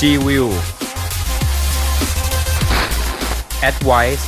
G-View Advice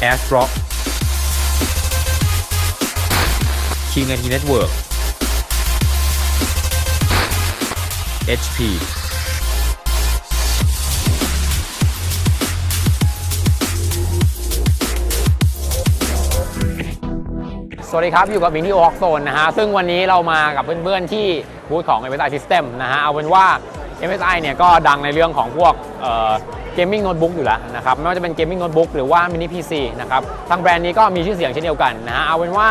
AirDrop King IT Network HP สวัสดีครับ อยู่กับวินที่โอฮอกโซนนะฮะ ซึ่งวันนี้เรามากับเพื่อนๆที่บูธของ MSI System นะฮะ เอาเป็นว่า MSI เนี่ยก็ดังในเรื่องของพวกเกมมิ่งโน้ตบุ๊กอยู่แล้วนะครับ ไม่ว่าจะเป็นเกมมิ่งโน้ตบุ๊กหรือว่ามินิ PC นะครับ ทางแบรนด์นี้ก็มีชื่อเสียงเช่นเดียวกันนะฮะ เอาเป็นว่า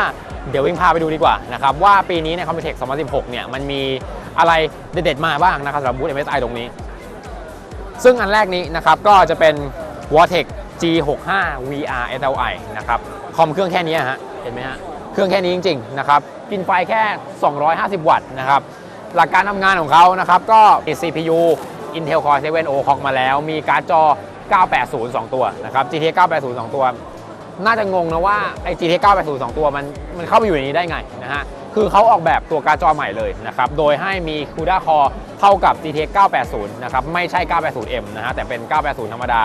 เดี๋ยววิ่งพาไปดูดีกว่านะครับ ว่าปีนี้ใน Computex 2016 เนี่ยมันมีอะไรเด็ดๆมาบ้างนะครับสำหรับบูธ MSI ตรงนี้ ซึ่งอันแรกนี้นะครับก็จะเป็น Vortex G65 VR SLI นะครับคอมเครื่องแค่นี้ฮะเห็นไหมฮะ เครื่องแค่นี้จริงๆนะครับกินไฟแค่ 250 วัตต์นะครับหลักการทำงานของเขานะครับก็ CPU Intel Core 7 o c l o c k มาแล้ว มีการ์ดจอ 980 2 ตัวนะครับ GTX 980 2 ตัว น่าจะงงนะว่าไอ้ GTX 980 2 ตัวมันมันเข้าไปอยู่ในนี้ได้ไงนะฮะคือเขาออกแบบตัวการ์ดจอใหม่เลยนะครับ โดยให้มี CUDA Core เท่ากับ GTX 980 นะครับ ไม่ใช่ 980M นะฮะแต่เป็น 980 ธรรมดา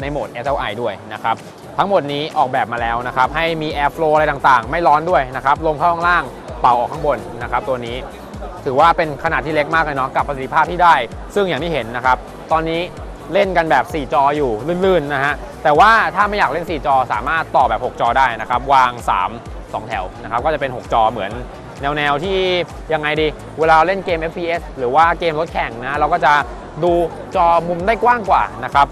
ในโหมด SLI ด้วยนะครับ ทั้งหมดนี้ออกแบบมาแล้วนะครับ ให้มี Airflow อะไรต่างๆ ไม่ร้อนด้วยนะครับลมเข้าข้างล่างเป่าออกข้างบนนะครับ ตัวนี้ถือว่าเป็นขนาดที่เล็กมากเลยเนาะกับประสิทธิภาพที่ได้ ซึ่งอย่างที่เห็นนะครับ ตอนนี้เล่นกันแบบ 4 จออยู่ลื่นๆนะฮะแต่ว่าถ้าไม่อยากเล่น 4 จอสามารถต่อแบบ 6 จอได้นะครับ วาง 3 2 แถวนะครับ ก็จะเป็น 6 จอเหมือนแนวๆที่ยังไงดีเวลาเล่นเกม FPS หรือว่าเกมรถแข่งนะเราก็จะดูจอมุมได้กว้างกว่านะครับ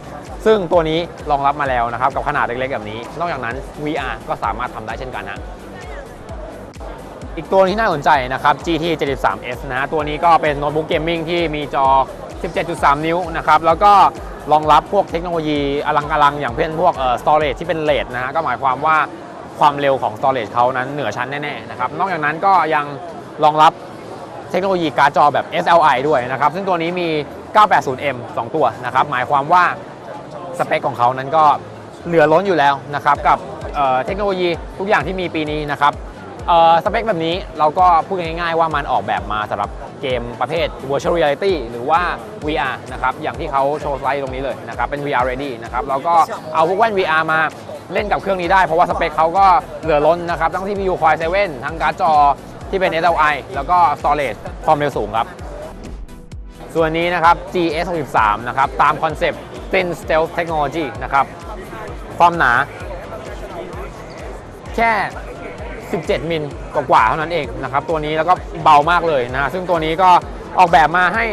ซึ่งตัวนี้รองรับมาแล้วนะครับกับขนาดเล็กๆแบบนี้ นอกจากนั้น VR ก็สามารถทำได้เช่นกันฮะอีกตัวที่น่าสนใจนะครับ GT 73S นะฮะตัวนี้ก็เป็นโน้ตบุ๊กเกมมิ่งที่มีจอ 17.3 นิ้วนะครับแล้วก็รองรับพวกเทคโนโลยีอลังอลังอย่างเช่นพวกเอ่อ storage ที่เป็นเลดนะฮะก็หมายความว่าความเร็วของ storage เขานั้นเหนือชั้นแน่ๆนะครับนอกจากนั้นก็ยังรองรับเทคโนโลยีการ์ดจอแบบ SLI ด้วยนะครับซึ่งตัวนี้มี 980M 2 ตัวนะครับหมายความว่า สเปคของเขานั้นก็เหลือล้นอยู่แล้วนะครับกับเเทคโนโลยีทุกอย่างที่มีปีนี้นะครับสเปคแบบนี้เราก็พูดง่ายๆว่ามันออกแบบมาสำหรับเกมประเภท virtual reality หรือว่า VR นะครับอย่างที่เขาโชว์สไลด์ตรงนี้เลยนะครับเป็น VR ready นะครับเราก็เอาพวกแว่น VR มาเล่นกับเครื่องนี้ได้เพราะว่าสเปคเขาก็เหลือล้นนะครับทั้งที่ CPU Core 7ทั้งการ์ดจอที่เป็น SLI แล้วก็ storage ความเร็วสูงครับ ส่วนนี้นะครับ GS 63นะครับตามคอนเซปต์ Thin Stealth Technology นะครับ ความหนา แค่ 17 มิลกว่าๆเท่านั้นเองนะครับ ตัวนี้แล้วก็เบามากเลยนะซึ่งตัวนี้ก็ออกแบบมาให้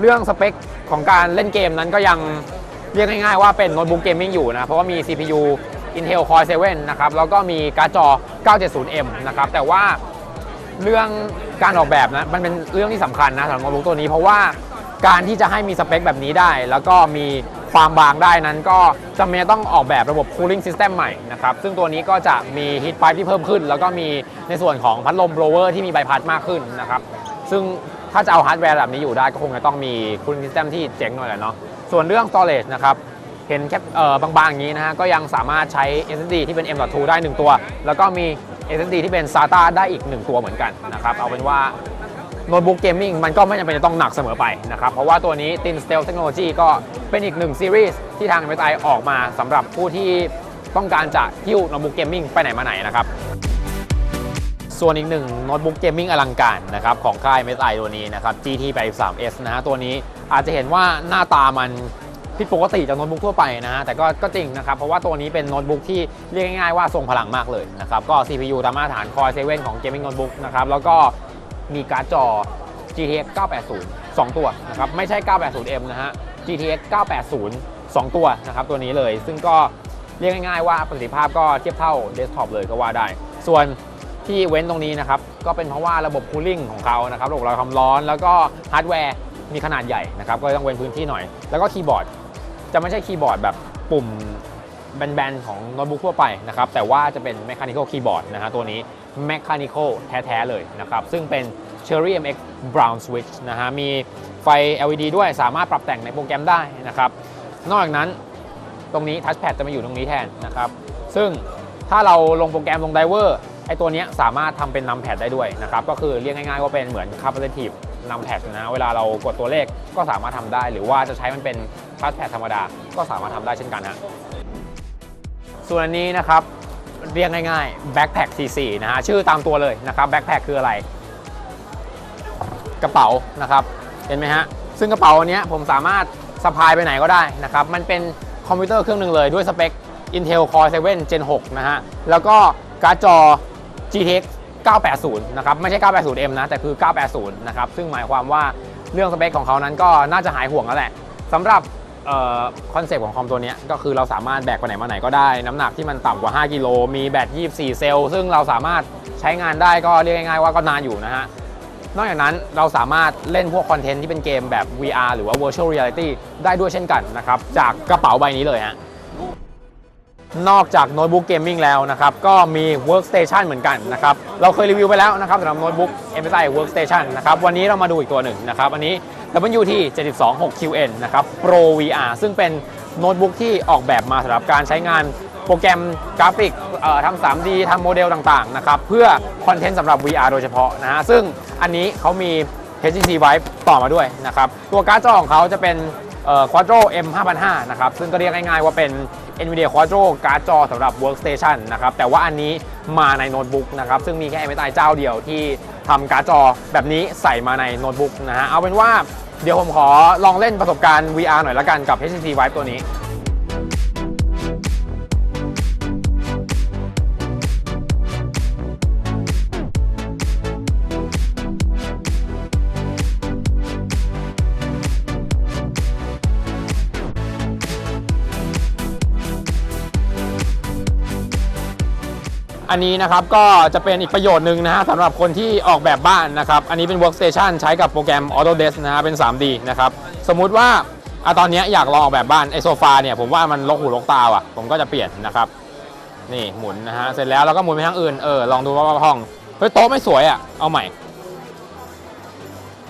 เรื่องสเปคของการเล่นเกมนั้นก็ยังเรียกง่ายๆว่าเป็นโน้ตบุ๊กเกมมิ่งอยู่นะ เพราะว่ามี CPU Intel Core 7 นะครับ แล้วก็มีการ์ดจอ 970M นะครับ แต่ว่าเรื่องการออกแบบนะมันเป็นเรื่องที่สำคัญนะสำหรับโน้ตบุ๊กตัวนี้ เพราะว่าการที่จะให้มีสเปคแบบนี้ได้ แล้วก็มี ความบางได้นั้นก็จำเป็นต้องออกแบบระบบ cooling system ใหม่นะครับ ซึ่งตัวนี้ก็จะมี heat pipe ที่เพิ่มขึ้น แล้วก็มีในส่วนของพัดลม blower ที่มีใบพัดมากขึ้นนะครับ ซึ่งถ้าจะเอาฮาร์ดแวร์แบบนี้อยู่ได้ก็คงจะต้องมี cooling system ที่เจ๋งหน่อยแหละเนาะ ส่วนเรื่อง storage นะครับเห็นแค่เอ่อบางๆ อย่างนี้นะฮะ ก็ยังสามารถใช้ SSD ที่เป็น M.2 ได้ 1 ตัว แล้วก็มี SSD ที่เป็น SATA ได้อีก 1 ตัวเหมือนกันนะครับ เอาเป็นว่า โน้ตบุ๊กเกมมิ่งมันก็ไม่จำเป็นจะต้องหนักเสมอไปนะครับ เพราะว่าตัวนี้ Thin Stealth Technology ก็เป็นอีกหนึ่งซีรีส์ที่ทาง MSI ออกมาสำหรับผู้ที่ต้องการจะหิ้วโน้ตบุ๊กเกมมิ่งไปไหนมาไหนนะครับส่วนอีกหนึ่งโน้ตบุ๊กเกมมิ่งอลังการนะครับของค่าย MSI ตัวนี้นะครับ GT 83S นะฮะตัวนี้อาจจะเห็นว่าหน้าตามันผิดปกติจากโน้ตบุ๊กทั่วไปนะฮะแต่ก็ก็จริงนะครับ เพราะว่าตัวนี้เป็นโน้ตบุ๊กที่เรียกง่ายๆว่าทรงพลังมากเลยนะครับ ก็ CPU ตามมาตรฐาน Core 7ของ Gaming Notebook นะครับแล้วก็ มีการ์ดจอ GTX 980 2 ตัวนะครับไม่ใช่ 980M นะฮะ GTX 980 2 ตัวนะครับตัวนี้เลย ซึ่งก็เรียกง่ายๆว่าประสิทธิภาพก็เทียบเท่าเดสก์ท็อปเลยก็ว่าได้ ส่วนที่เว้นตรงนี้นะครับ ก็เป็นเพราะว่าระบบคูลิ่งของเขานะครับระบบระบายความร้อน แล้วก็ฮาร์ดแวร์มีขนาดใหญ่นะครับ ก็ต้องเว้นพื้นที่หน่อย แล้วก็คีย์บอร์ด จะไม่ใช่คีย์บอร์ดแบบปุ่มแบนๆของโน้ตบุ๊กทั่วไปนะครับแต่ว่าจะเป็น Mechanical Keyboard นะฮะตัวนี้ Mechanical แท้ๆเลยนะครับ ซึ่งเป็น Cherry MX Brown Switch นะฮะ มีไฟ LED ด้วยสามารถปรับแต่งในโปรแกรมได้นะครับ นอกจากนั้นตรงนี้ทัชแพดจะมาอยู่ตรงนี้แทนนะครับ ซึ่งถ้าเราลงโปรแกรมลงไดเวอร์ไอตัวนี้สามารถทำเป็นนัมแพดได้ด้วยนะครับ ก็คือเรียกง่ายๆว่าเป็นเหมือน capacitive นำแพดนะ เวลาเรากดตัวเลขก็สามารถทำได้ หรือว่าจะใช้มันเป็นทัชแพดธรรมดา ก็สามารถทำได้เช่นกันฮะส่วนนี้นะครับ เรียกง่ายๆ Backpack C4 นะฮะชื่อตามตัวเลยนะครับ Backpack คืออะไร กระเป๋านะครับเห็นไหมฮะซึ่งกระเป๋าอันเนี้ยผมสามารถสะพายไปไหนก็ได้นะครับมันเป็นคอมพิวเตอร์เครื่องหนึ่งเลยด้วยสเปค Intel Core 7 Gen 6 นะฮะแล้วก็การ์ดจอ GTX 980 นะครับ ไม่ใช่ 980M นะ แต่คือ 980 นะครับ ซึ่งหมายความว่าเรื่องสเปคของเขานั้นก็น่าจะหายห่วงแล้วแหละสำหรับ คอนเซปต์ของคอมตัวนี้ก็คือเราสามารถแบกไปไหนมาไหนก็ได้ น้ำหนักที่มันต่ำกว่า 5 กิโล มีแบต 24 เซลล์ ซึ่งเราสามารถใช้งานได้ก็เรียกง่ายๆว่าก็นานอยู่นะฮะ นอกจากนั้นเราสามารถเล่นพวกคอนเทนต์ที่เป็นเกมแบบ VR หรือว่า Virtual Reality ได้ด้วยเช่นกันนะครับ จากกระเป๋าใบนี้เลยฮะ นอกจากโน้ตบุ๊กเกมมิ่งแล้วนะครับ ก็มี Workstation เหมือนกันนะครับ เราเคยรีวิวไปแล้วนะครับสำหรับโน้ตบุ๊ก MSI Workstation นะครับ วันนี้เรามาดูอีกตัวหนึ่งนะครับ อันนี้ WT 726 QN นะครับ Pro VR ซึ่งเป็นโน้ตบุ๊กที่ออกแบบมาสำหรับการใช้งานโปรแกรมกราฟิกทำ 3D ทำโมเดลต่างๆนะครับ เพื่อคอนเทนต์สำหรับ VR โดยเฉพาะนะฮะซึ่งอันนี้เขามี HTC Vive ต่อมาด้วยนะครับ ตัวการ์ดจอของเขาจะเป็นเอ่อ Quadro M 5500นะครับ ซึ่งก็เรียกง่ายๆว่าเป็น NVIDIA Quadro การ์ดจอสำหรับ Workstation นะครับ แต่ว่าอันนี้มาในโน้ตบุ๊กนะครับ ซึ่งมีแค่ MSI เจ้าเดียวที่ทำการ์ดจอแบบนี้ใส่มาในโน้ตบุ๊กนะฮะ เอาเป็นว่าเดี๋ยวผมขอลองเล่นประสบการณ์ VR หน่อยละกันกับ HTC Vive ตัวนี้ อันนี้นะครับก็จะเป็นอีกประโยชน์หนึ่งนะฮะสำหรับคนที่ออกแบบบ้านนะครับ อันนี้เป็น workstation ใช้กับโปรแกรม Autodesk นะฮะเป็น 3D นะครับ สมมุติว่าอะตอนนี้อยากลองออกแบบบ้านไอโซฟาเนี่ยผมว่ามันลกหูลกตาอะ ผมก็จะเปลี่ยนนะครับ นี่หมุนนะฮะเสร็จแล้วเราก็หมุนไปทางอื่นเออลองดูว่าห้องเฮ้ยโต๊ะไม่สวยอะเอาใหม่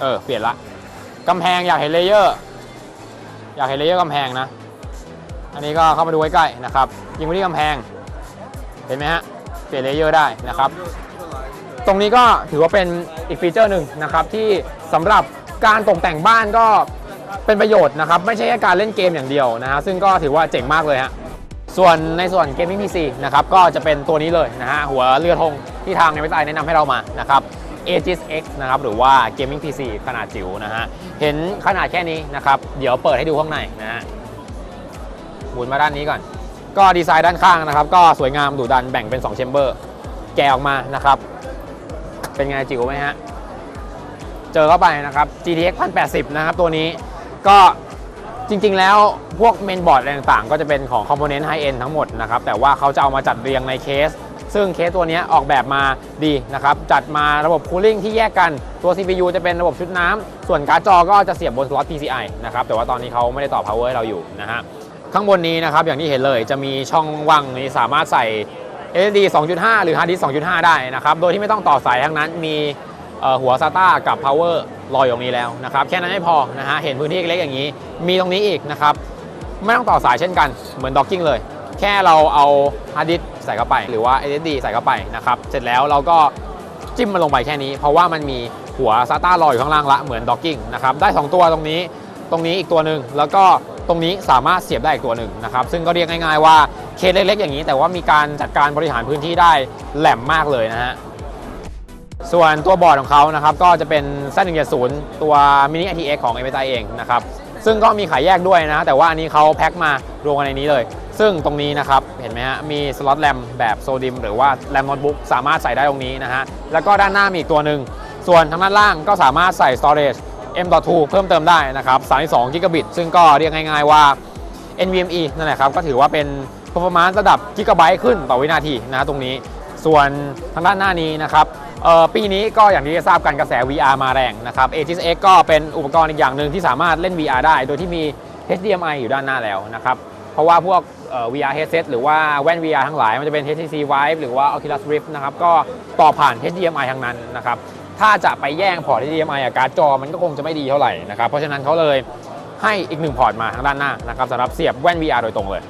เออเปลี่ยนละกำแพงอยากเห็นเลเยอร์อยากเห็นเลเยอร์กำแพงนะ อันนี้ก็เข้ามาดูใกล้ๆนะครับยิงไปที่กำแพงเห็นไหมฮะ ลี่ยนเลเยอร์ได้นะครับ ตรงนี้ก็ถือว่าเป็นอีกฟีเจอร์หนึ่งนะครับที่สำหรับการตกแต่งบ้านก็เป็นประโยชน์นะครับ ไม่ใช่แค่การเล่นเกมอย่างเดียวนะฮะซึ่งก็ถือว่าเจ๋งมากเลยฮะส่วนในส่วนเกมมิ่งพีซีนะครับก็จะเป็นตัวนี้เลยนะฮะหัวเรือธงที่ทางในเว็บไซต์แนะนำให้เรามานะครับ Aegis X นะครับหรือว่า Gaming PC ขนาดจิ๋วนะฮะเห็นขนาดแค่นี้นะครับ เดี๋ยวเปิดให้ดูข้างในนะฮะหมุนมาด้านนี้ก่อน ก็ดีไซน์ด้านข้างนะครับ ก็สวยงามดุดันแบ่งเป็น2เชมเบอร์แกะออกมานะครับ เป็นไงจิ๋วไหมฮะ เจอเข้าไปนะครับ GTX 1080 นะครับ ตัวนี้ก็จริง ๆ แล้วพวกเมนบอร์ดอะไรต่างๆ ก็จะเป็นของคอมโพเนนต์ไฮเอ็นทั้งหมดนะครับ แต่ว่าเขาจะเอามาจัดเรียงในเคส ซึ่งเคสตัวนี้ออกแบบมาดีนะครับ จัดมาระบบคูลิ่งที่แยกกันตัว CPU จะเป็นระบบชุดน้ำส่วนการ์ดจอก็จะเสียบบนสล็อต PCI นะครับแต่ว่าตอนนี้เขาไม่ได้ต่อ power ให้เราอยู่นะฮะ ข้างบนนี้นะครับอย่างที่เห็นเลยจะมีช่องว่างนี้สามารถใส่ SSD 2.5 หรือ hard disk 2.5 ได้นะครับ โดยที่ไม่ต้องต่อสายทั้งนั้นมีหัว SATA กับ power รอยอยู่ตรงนี้แล้วนะครับแค่นั้นไม่พอนะฮะเห็นพื้นที่เล็กๆอย่างนี้ มีตรงนี้อีกนะครับไม่ต้องต่อสายเช่นกันเหมือนด็อกกิ้งเลย แค่เราเอา hard disk ใส่เข้าไป หรือว่า SSD ใส่เข้าไปนะครับเสร็จแล้วเราก็จิ้มมันลงไปแค่นี้ เพราะว่ามันมีหัว SATA รออยู่ข้างล่างละเหมือนด็อกกิ้งนะครับได้สองตัวตรงนี้ตรงนี้อีกตัวหนึ่งแล้วก็ ตรงนี้สามารถเสียบได้อีกตัวหนึ่งนะครับซึ่งก็เรียกง่าย ๆ ว่าเคสเล็กๆอย่างนี้ แต่ว่ามีการจัดการบริหารพื้นที่ได้แหลมมากเลยนะฮะส่วนตัวบอร์ดของเขานะครับก็จะเป็น Z170 ตัว mini ITX ของ MSI เองนะครับซึ่งก็มีขายแยกด้วยนะ แต่ว่าอันนี้เขาแพ็คมารวมกันในนี้เลย ซึ่งตรงนี้นะครับเห็นไหมฮะมีสล็อตแรมแบบโซดิมหรือว่าแรมโน้ตบุ๊กสามารถใส่ได้ตรงนี้นะฮะแล้วก็ด้านหน้ามีอีกตัวหนึ่งส่วนทางด้านล่างก็สามารถใส่ storage M.2 เพิ่มเติมได้นะครับ 32 กิกะบิต ซึ่งก็เรียกง่ายๆว่า NVMe นั่นแหละครับ ก็ถือว่าเป็น performance ระดับกิกะไบต์ขึ้นต่อวินาทีนะตรงนี้ ส่วนทางด้านหน้านี้นะครับปีนี้ก็อย่างที่ทราบกันกระแส VR มาแรงนะครับ Aegis X ก็เป็นอุปกรณ์อีกอย่างหนึ่งที่สามารถเล่น VR ได้ โดยที่มี HDMI อยู่ด้านหน้าแล้วนะครับ เพราะว่าพวก VR headset หรือว่าแว่น VR ทั้งหลาย มันจะเป็น HTC Vive หรือว่า Oculus Rift นะครับ ก็ต่อผ่าน HDMI ทั้งนั้นนะครับ ถ้าจะไปแย่งพอร์ต HDMI กับการ์ดจอมันก็คงจะไม่ดีเท่าไหร่นะครับ เพราะฉะนั้นเขาเลยให้อีกหนึ่งพอร์ตมาทางด้านหน้านะครับสำหรับเสียบแว่น VR โดยตรงเลย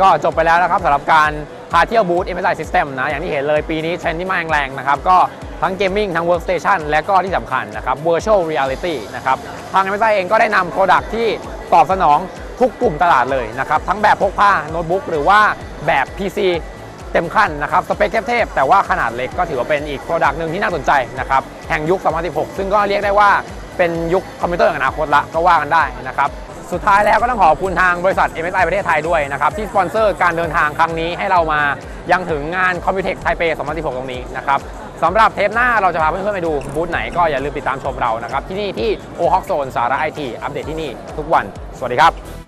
ก็จบไปแล้วนะครับสำหรับการพาเที่ยวบูธ MSI System นะ อย่างที่เห็นเลยปีนี้เทรนด์ที่มาแรงๆนะครับ ก็ทั้งเกมมิ่งทั้ง Workstation และก็ที่สำคัญนะครับ Virtual Reality นะครับ ทาง MSI เองก็ได้นำ Product ที่ตอบสนองทุกกลุ่มตลาดเลยนะครับ ทั้งแบบพกพาโน้ตบุ๊กหรือว่าแบบ PC เต็มขั้นนะครับสเปคเทพแต่ว่าขนาดเล็กก็ถือว่าเป็นอีกโปรดักต์หนึ่งที่น่าสนใจนะครับแห่งยุค 2016 ซึ่งก็เรียกได้ว่าเป็นยุคคอมพิวเตอร์อนาคตละก็ว่ากันได้นะครับสุดท้ายแล้วก็ต้องขอบคุณทางบริษัท MSI ประเทศไทยด้วยนะครับที่สปอนเซอร์การเดินทางครั้งนี้ให้เรามายังถึงงาน Computex ไทเป 2016 ตรงนี้นะครับสำหรับเทปหน้าเราจะพาเพื่อนๆไปดูบูธไหนก็อย่าลืมติดตามชมเรานะครับที่นี่ที่ o h o k Zone สาระไอทีอัปเดตที่นี่ทุกวัน สวัสดีครับ